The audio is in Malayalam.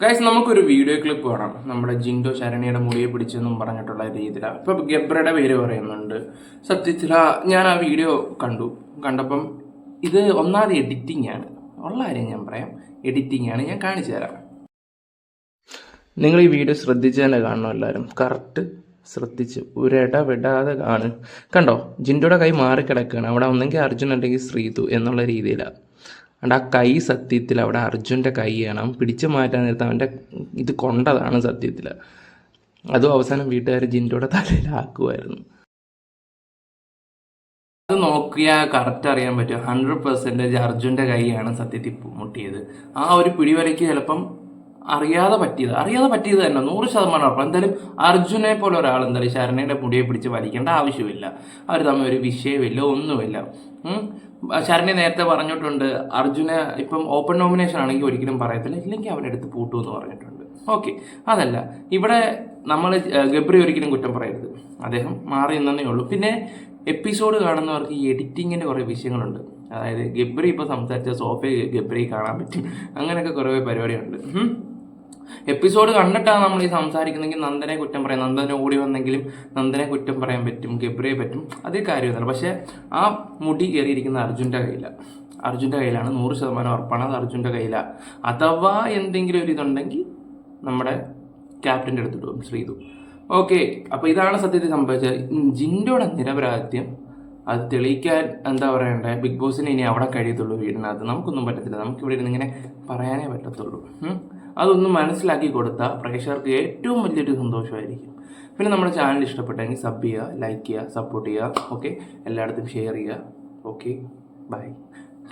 ഗൈസ് നമുക്കൊരു വീഡിയോ ക്ലിപ്പ് വേണം നമ്മുടെ ജിൻഡോ ശരണിയുടെ മുടിയെ പിടിച്ചെന്നും പറഞ്ഞിട്ടുള്ള രീതിയിലാണ് ഇപ്പൊ ഗബ്രയുടെ പേര് പറയുന്നുണ്ട്. സത്യത്തിൽ ഞാൻ ആ വീഡിയോ കണ്ടു. കണ്ടപ്പം ഇത് ഒന്നാമത് എഡിറ്റിംഗ് ആണ്. ഉള്ള കാര്യം ഞാൻ പറയാം. എഡിറ്റിംഗ് ആണ്. ഞാൻ കാണിച്ചു തരാം. നിങ്ങൾ ഈ വീഡിയോ ശ്രദ്ധിച്ച് തന്നെ കാണണം എല്ലാവരും. കറക്റ്റ് ശ്രദ്ധിച്ച്. ഒരിട വിടാതെ കാണും. കണ്ടോ? ജിൻഡോയുടെ കൈ മാറിക്കിടക്കുകയാണ് അവിടെ ഒന്നെങ്കിൽ അർജുൻ അല്ലെങ്കിൽ ശ്രീതു എന്നുള്ള രീതിയിലാണ് അതുകൊണ്ട് ആ കൈ സത്യത്തിൽ അവിടെ അർജുന്റെ കൈയാണ് പിടിച്ചു മാറ്റാൻ നേരത്തെ അവന്റെ ഇത് കൊണ്ടതാണ് സത്യത്തിൽ. അതും അവസാനം വീട്ടുകാർ ജിന്റോടെ തലയിലാക്കുമായിരുന്നു അത് നോക്കിയാൽ കറക്റ്റ് അറിയാൻ പറ്റും. ഹൺഡ്രഡ് പെർസെന്റേജ് അർജുന്റെ കൈയാണ് സത്യത്തിൽ മുട്ടിയത്. ആ ഒരു പിടിവരയ്ക്ക് ചിലപ്പം അറിയാതെ പറ്റിയത്. അറിയാതെ പറ്റിയത് തന്നെ. നൂറ് ശതമാനം ഉറപ്പ് എന്തായാലും അർജുനെ പോലെ ഒരാൾ എന്തായാലും ശരണയുടെ മുടിയെ പിടിച്ച് വലിക്കേണ്ട ആവശ്യമില്ല. അവർ തമ്മിൽ ഒരു വിഷയമില്ല ഒന്നുമില്ല. ശരണി നേരത്തെ പറഞ്ഞിട്ടുണ്ട് അർജുന ഇപ്പം ഓപ്പൺ നോമിനേഷൻ ആണെങ്കിൽ ഒരിക്കലും പറയത്തില്ല. ഇല്ലെങ്കിൽ അവനെടുത്ത് പൂട്ടു എന്ന് പറഞ്ഞിട്ടുണ്ട്. ഓക്കെ അതല്ല. ഇവിടെ നമ്മൾ ഗബ്രി ഒരിക്കലും കുറ്റം പറയരുത്. അദ്ദേഹം മാറി നിന്നേ ഉള്ളൂ. പിന്നെ എപ്പിസോഡ് കാണുന്നവർക്ക് ഈ എഡിറ്റിങ്ങിന്റെ കുറേ വിഷയങ്ങളുണ്ട്. അതായത് ഗബ്രി ഇപ്പോൾ സംസാരിച്ച സോഫയെ ഗബ്രി കാണാൻ പറ്റും. അങ്ങനെയൊക്കെ കുറേ പരിപാടിയുണ്ട്. എപ്പിസോഡ് കണ്ടിട്ടാണ് നമ്മൾ ഈ സംസാരിക്കുന്നെങ്കിൽ നന്ദനെ കുറ്റം പറയാം. നന്ദനെ ഓടി വന്നെങ്കിലും നന്ദനെ കുറ്റം പറയാൻ പറ്റും ഗബ്രിയെ പറ്റും. അതേ കാര്യമൊന്നുമില്ല പക്ഷേ ആ മുടി കയറിയിരിക്കുന്ന അർജുന്റെ കയ്യിലാണ് അർജുന്റെ കയ്യിലാണ് നൂറ് ശതമാനം ഉറപ്പാണ് അത് അർജുന്റെ കയ്യിലാണ് അഥവാ എന്തെങ്കിലും ഒരു ഇതുണ്ടെങ്കിൽ നമ്മുടെ ക്യാപ്റ്റന്റെ അടുത്തിട്ട് പോകും ശ്രീതു. ഓക്കെ അപ്പോൾ ഇതാണ് സത്യത്തിൽ സംഭവിച്ചത്. ജിൻഡോയുടെ നിരപരാധിത്യം അത് തെളിയിക്കാൻ എന്താ പറയണ്ടേ? ബിഗ് ബോസിന് ഇനി അവിടെ കഴിയത്തുള്ളൂ വീടിനകത്ത്. നമുക്കൊന്നും പറ്റത്തില്ല. നമുക്ക് ഇവിടെ ഇരുന്ന് ഇങ്ങനെ പറയാനേ പറ്റത്തുള്ളൂ. അതൊന്ന് മനസ്സിലാക്കി കൊടുത്താൽ പ്രേക്ഷകർക്ക് ഏറ്റവും വലിയൊരു സന്തോഷമായിരിക്കും. പിന്നെ നമ്മുടെ ചാനൽ ഇഷ്ടപ്പെട്ടെങ്കിൽ സബ് ചെയ്യുക ലൈക്ക് ചെയ്യുക സപ്പോർട്ട് ചെയ്യുക ഓക്കെ എല്ലായിടത്തും ഷെയർ ചെയ്യുക ഓക്കെ ബൈ